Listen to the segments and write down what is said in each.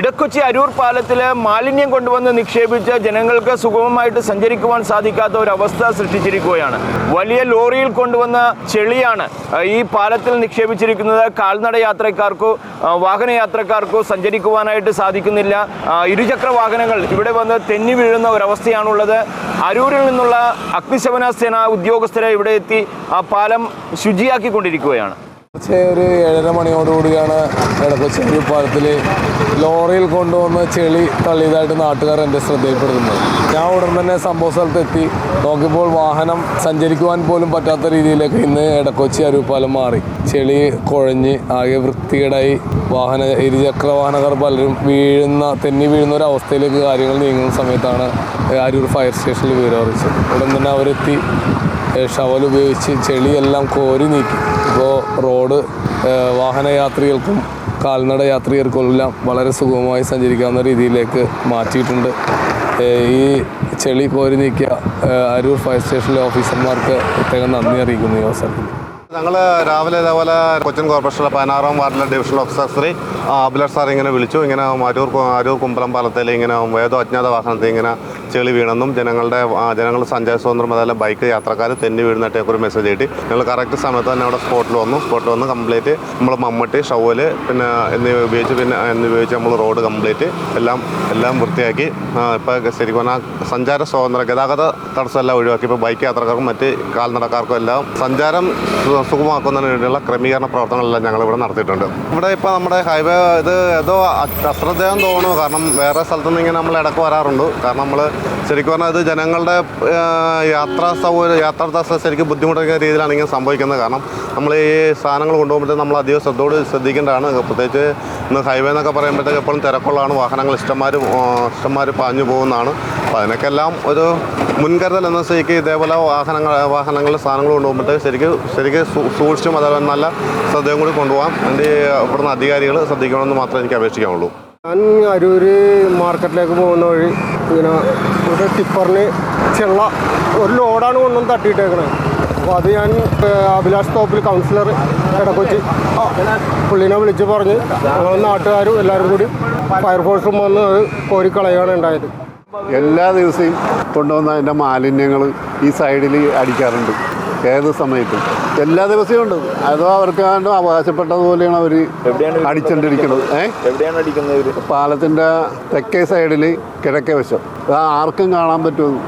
ഇടക്കൊച്ചി അരൂർ പാലത്തിൽ മാലിന്യം കൊണ്ടുവന്ന് നിക്ഷേപിച്ച് ജനങ്ങൾക്ക് സുഗമമായിട്ട് സഞ്ചരിക്കുവാൻ സാധിക്കാത്ത ഒരു അവസ്ഥ സൃഷ്ടിച്ചിരിക്കുകയാണ്. വലിയ ലോറിയിൽ കൊണ്ടുവന്ന ചെളിയാണ് ഈ പാലത്തിൽ നിക്ഷേപിച്ചിരിക്കുന്നത്. കാൽനട യാത്രക്കാർക്കോ വാഹനയാത്രക്കാർക്കോ വാഹന യാത്രക്കാർക്കോ സഞ്ചരിക്കുവാനായിട്ട് സാധിക്കുന്നില്ല. ഇരുചക്ര വാഹനങ്ങൾ ഇവിടെ വന്ന് തെന്നി വീഴുന്ന ഒരവസ്ഥയാണുള്ളത്. അരൂരിൽ നിന്നുള്ള അഗ്നിശമന സേന ഉദ്യോഗസ്ഥരെ ഇവിടെ എത്തി ആ പാലം ശുചിയാക്കിക്കൊണ്ടിരിക്കുകയാണ്. പക്ഷേ ഒരു ഏഴര മണിയോടുകൂടിയാണ് എടക്കൊച്ചി പാലത്തിൽ ലോറിയിൽ കൊണ്ടുവന്ന് ചെളി തള്ളിയതായിട്ട് നാട്ടുകാർ എന്റെ ശ്രദ്ധയിൽപ്പെടുന്നത് ഞാൻ ഉടൻ തന്നെ സംഭവ സ്ഥലത്തെത്തി. നോക്കിയപ്പോൾ വാഹനം സഞ്ചരിക്കുവാൻ പോലും പറ്റാത്ത രീതിയിലേക്ക് ഇന്ന് എടക്കൊച്ചി അരൂപ്പാലം മാറി. ചെളി കുഴഞ്ഞ് ആകെ വൃത്തികേടായി. വാഹന ഇരുചക്ര വാഹനക്കാർ പലരും വീഴുന്ന തെന്നി വീഴുന്ന ഒരു അവസ്ഥയിലേക്ക് കാര്യങ്ങൾ നീങ്ങുന്ന സമയത്താണ് അരൂർ ഫയർ സ്റ്റേഷനിൽ വിവരം അറിയിച്ചത്. ഉടൻ തന്നെ അവരെത്തി. ഷവൽ ഉപയോഗിച്ച് ചെളിയെല്ലാം കോരി നീക്കി. ഇപ്പോൾ റോഡ് വാഹനയാത്രികൾക്കും കാൽനട യാത്രികർക്കെല്ലാം വളരെ സുഗമമായി സഞ്ചരിക്കാവുന്ന രീതിയിലേക്ക് മാറ്റിയിട്ടുണ്ട്. ഈ ചെളി കോരി നീക്കിയ അരൂർ ഫയർ സ്റ്റേഷനിലെ ഓഫീസർമാർക്ക് പ്രത്യേകം നന്ദി അറിയിക്കുന്നു ഈ അവസരത്തിൽ. ഞങ്ങൾ രാവിലെ ഇതേപോലെ കൊച്ചിൻ കോർപ്പറേഷനിലെ പതിനാറാം വാർഡിലെ divisional officer Shri Abhilash sir ഇങ്ങനെ വിളിച്ചു. ഇങ്ങനെ അരൂർ അരൂർ കുമ്പളം പാലത്തിൽ ഇങ്ങനെ ഏതോ അജ്ഞാത വാഹനത്തിൽ ഇങ്ങനെ ചെളി വീണെന്നും ജനങ്ങളുടെ ജനങ്ങൾ സഞ്ചാര സ്വതന്ത്രം അതല്ല ബൈക്ക് യാത്രക്കാർ തെന്നി വീഴുന്നതായിട്ടൊക്കെ ഒരു മെസ്സേജ് കിട്ടി. ഞങ്ങൾ കറക്റ്റ് സമയത്ത് തന്നെ അവിടെ സ്പോട്ടിൽ വന്നു. സ്പോട്ടിൽ വന്ന് കംപ്ലീറ്റ് നമ്മൾ മമ്മട്ടി ഷവൽ പിന്നെ എന്നിവ ഉപയോഗിച്ച് പിന്നെ എന്നിവ ഉപയോഗിച്ച് നമ്മൾ റോഡ് കംപ്ലീറ്റ് എല്ലാം എല്ലാം വൃത്തിയാക്കി. ഇപ്പോൾ ശരിക്കും പറഞ്ഞാൽ സഞ്ചാര സ്വാതന്ത്ര്യം ഗതാഗത തടസ്സമെല്ലാം ഒഴിവാക്കി. ഇപ്പോൾ ബൈക്ക് യാത്രക്കാർക്കും മറ്റ് കാൽനടക്കാർക്കും എല്ലാം സഞ്ചാരം സുഗമമാക്കുന്നതിന് വേണ്ടിയുള്ള ക്രമീകരണ പ്രവർത്തനങ്ങളെല്ലാം ഞങ്ങൾ ഇവിടെ നടത്തിയിട്ടുണ്ട്. ഇവിടെ ഇപ്പോൾ നമ്മുടെ ഹൈവേ ഇത് ഏതോ അശ്രദ്ധയം തോന്നുന്നു. കാരണം വേറെ സ്ഥലത്തുനിന്ന് ഇങ്ങനെ നമ്മൾ ഇടയ്ക്ക് വരാറുണ്ട്. കാരണം നമ്മൾ ശരിക്കും പറഞ്ഞാൽ ഇത് ജനങ്ങളുടെ യാത്രാ സൗകര്യം യാത്രാ തടസ്സം ശരിക്കും ബുദ്ധിമുട്ടുന്ന രീതിയിലാണ് ഇങ്ങനെ സംഭവിക്കുന്നത്. കാരണം നമ്മൾ ഈ സാധനങ്ങൾ കൊണ്ടുപോകുമ്പോഴത്തേക്ക് നമ്മൾ അധികം ശ്രദ്ധയോട് ശ്രദ്ധിക്കേണ്ടതാണ്. പ്രത്യേകിച്ച് ഇന്ന് ഹൈവേ എന്നൊക്കെ പറയുമ്പോഴത്തേക്ക് എപ്പോഴും തിരക്കുള്ളതാണ്. വാഹനങ്ങൾ ഇഷ്ടംമാർ ഇഷ്ടംമാർ പാഞ്ഞു പോകുന്നതാണ്. അപ്പോൾ അതിനൊക്കെല്ലാം ഒരു മുൻകരുതൽ എന്ന സ്ഥിതിക്ക് ഇതേപോലെ വാഹനങ്ങൾ വാഹനങ്ങളിൽ സാധനങ്ങൾ കൊണ്ടുപോകുമ്പോഴത്തേക്ക് ശരിക്കും ശരിക്കും സൂക്ഷിച്ചും അതേപോലെ നല്ല ശ്രദ്ധയും കൂടി കൊണ്ടുപോകാം. അതിന്റെ ഇവിടുന്ന് അധികാരികൾ ശ്രദ്ധിക്കണമെന്ന് മാത്രമേ എനിക്ക് അപേക്ഷിക്കാവുള്ളൂ. ഞാൻ അരൂര് മാർക്കറ്റിലേക്ക് പോകുന്ന വഴി ഇങ്ങനെ ഒരു ടിപ്പറിന് ചെള്ള ഒരു ലോഡാണ് കൊണ്ടുവന്ന് തട്ടിയിട്ടേക്കണത് അപ്പോൾ അത് ഞാൻ അഭിലാഷ് തോപ്പിൽ കൗൺസിലർ ഇടക്കൊച്ചി പുള്ളിനെ വിളിച്ച് പറഞ്ഞ് ഞങ്ങൾ നാട്ടുകാരും എല്ലാവരും കൂടി ഫയർഫോഴ്സും വന്ന് അത് കോരിക്കളയാണ് ഉണ്ടായത്. എല്ലാ ദിവസവും കൊണ്ടുവന്ന അതിന്റെ മാലിന്യങ്ങൾ ഈ സൈഡിൽ അടിക്കാറുണ്ട്. ഏത് സമയത്തും. എല്ലാ ദിവസവും ഉണ്ട്. അതോ അവർക്ക് ആണ്ട് അവകാശപ്പെട്ടതുപോലെയാണ് അവർ അടിച്ചുകൊണ്ടിരിക്കുന്നത് പാലത്തിന്റെ പാലത്തിന്റെ തെക്കേ സൈഡിൽ കിഴക്കേ വശം. അത് ആർക്കും കാണാൻ പറ്റുമെന്ന്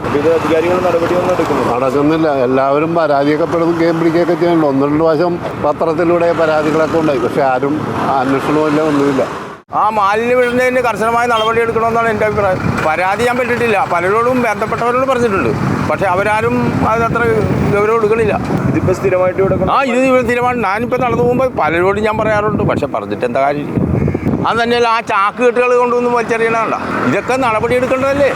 നടക്കുന്നില്ല. എല്ലാവരും പരാതിയൊക്കെ പെടുന്നു ഗെയിം പിടിക്കുകയൊക്കെ ചെയ്യുന്നുണ്ട്. ഒന്ന് രണ്ട് പ്രാവശ്യം പത്രത്തിലൂടെ പരാതികളൊക്കെ ഉണ്ടായി. പക്ഷെ ആരും അന്വേഷണവും ഇല്ല ഒന്നുമില്ല. ആ മാലിന്യം വിടുന്നതിന് കർശനമായ നടപടി എടുക്കണമെന്നാണ് എന്റെ അഭിപ്രായം. പരാതി ചെയ്യാൻ പറ്റിയിട്ടില്ല പലരോടും ബന്ധപ്പെട്ടവരോട് പറഞ്ഞിട്ടുണ്ട്. പക്ഷെ അവരാരും അതത്ര ഗൗരവം എടുക്കണില്ല. ഇതിപ്പോ സ്ഥിരമായിട്ട് ഇവിടെ ആ ഇത് ഇവിടെ സ്ഥിരമാണ് ഞാനിപ്പോൾ നടന്നു പോകുമ്പോൾ പലരോടും ഞാൻ പറയാറുണ്ട്. പക്ഷെ പറഞ്ഞിട്ട് എന്താ കാര്യം? അത് തന്നെയല്ല ആ ചാക്ക് കെട്ടുകൾ കൊണ്ടൊന്നും വലിച്ചെറിയണമല്ല ഇതൊക്കെ നടപടി എടുക്കേണ്ടതല്ലേ?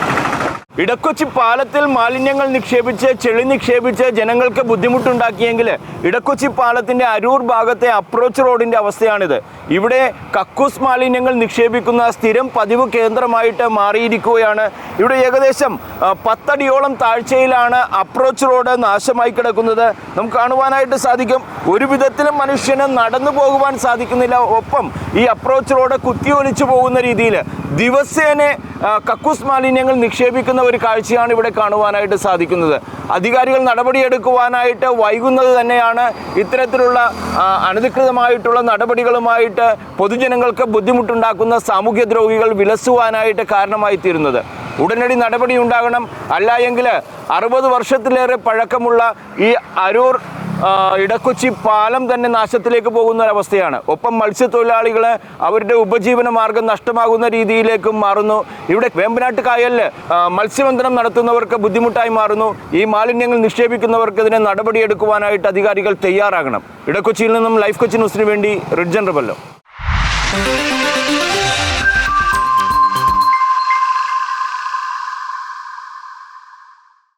ഇടക്കൊച്ചി പാലത്തിൽ മാലിന്യങ്ങൾ നിക്ഷേപിച്ച് ചെളി നിക്ഷേപിച്ച് ജനങ്ങൾക്ക് ബുദ്ധിമുട്ടുണ്ടാക്കിയെങ്കിൽ ഇടക്കൊച്ചി പാലത്തിന്റെ അരൂർ ഭാഗത്തെ അപ്രോച്ച് റോഡിന്റെ അവസ്ഥയാണിത്. ഇവിടെ കക്കൂസ് മാലിന്യങ്ങൾ നിക്ഷേപിക്കുന്ന സ്ഥിരം പതിവ് കേന്ദ്രമായിട്ട് മാറിയിരിക്കുകയാണ്. ഇവിടെ ഏകദേശം പത്തടിയോളം താഴ്ചയിലാണ് അപ്രോച്ച് റോഡ് നാശമായി കിടക്കുന്നത്. നമുക്ക് കാണുവാനായിട്ട് സാധിക്കും ഒരു വിധത്തിലും മനുഷ്യന് നടന്നു പോകുവാൻ സാധിക്കുന്നില്ല. ഒപ്പം ഈ അപ്രോച്ച് റോഡ് കുത്തിയൊലിച്ചു പോകുന്ന രീതിയിൽ ദിവസേന കക്കൂസ് മാലിന്യങ്ങൾ നിക്ഷേപിക്കുന്ന ഒരു കാഴ്ചയാണ് ഇവിടെ കാണുവാനായിട്ട് സാധിക്കുന്നത്. അധികാരികൾ നടപടിയെടുക്കുവാനായിട്ട് വൈകുന്നത് തന്നെയാണ് ഇത്തരത്തിലുള്ള അനധികൃതമായിട്ടുള്ള നടപടികളുമായിട്ട് പൊതുജനങ്ങൾക്ക് ബുദ്ധിമുട്ടുണ്ടാക്കുന്ന സാമൂഹ്യ ദ്രോഹികൾ വിലസുവാനായിട്ട് കാരണമായി തീരുന്നത് ഉടനടി നടപടി ഉണ്ടാകണം. അല്ല എങ്കിൽ അറുപത് വർഷത്തിലേറെ പഴക്കമുള്ള ഈ അരൂർ ഇടക്കൊച്ചി പാലം തന്നെ നാശത്തിലേക്ക് പോകുന്ന ഒരവസ്ഥയാണ്. ഒപ്പം മത്സ്യത്തൊഴിലാളികളെ അവരുടെ ഉപജീവന മാർഗം നഷ്ടമാകുന്ന രീതിയിലേക്കും മാറുന്നു. ഇവിടെ വേമ്പനാട്ട് കായലിൽ മത്സ്യബന്ധനം നടത്തുന്നവർക്ക് ബുദ്ധിമുട്ടായി മാറുന്നു. ഈ മാലിന്യങ്ങൾ നിക്ഷേപിക്കുന്നവർക്ക് ഇതിനെ നടപടിയെടുക്കുവാനായിട്ട് അധികാരികൾ തയ്യാറാകണം. ഇടക്കൊച്ചിയിൽ നിന്നും ലൈഫ് കൊച്ചി ന്യൂസിന് വേണ്ടി റിഡ്ജൻ റബല്ലോ.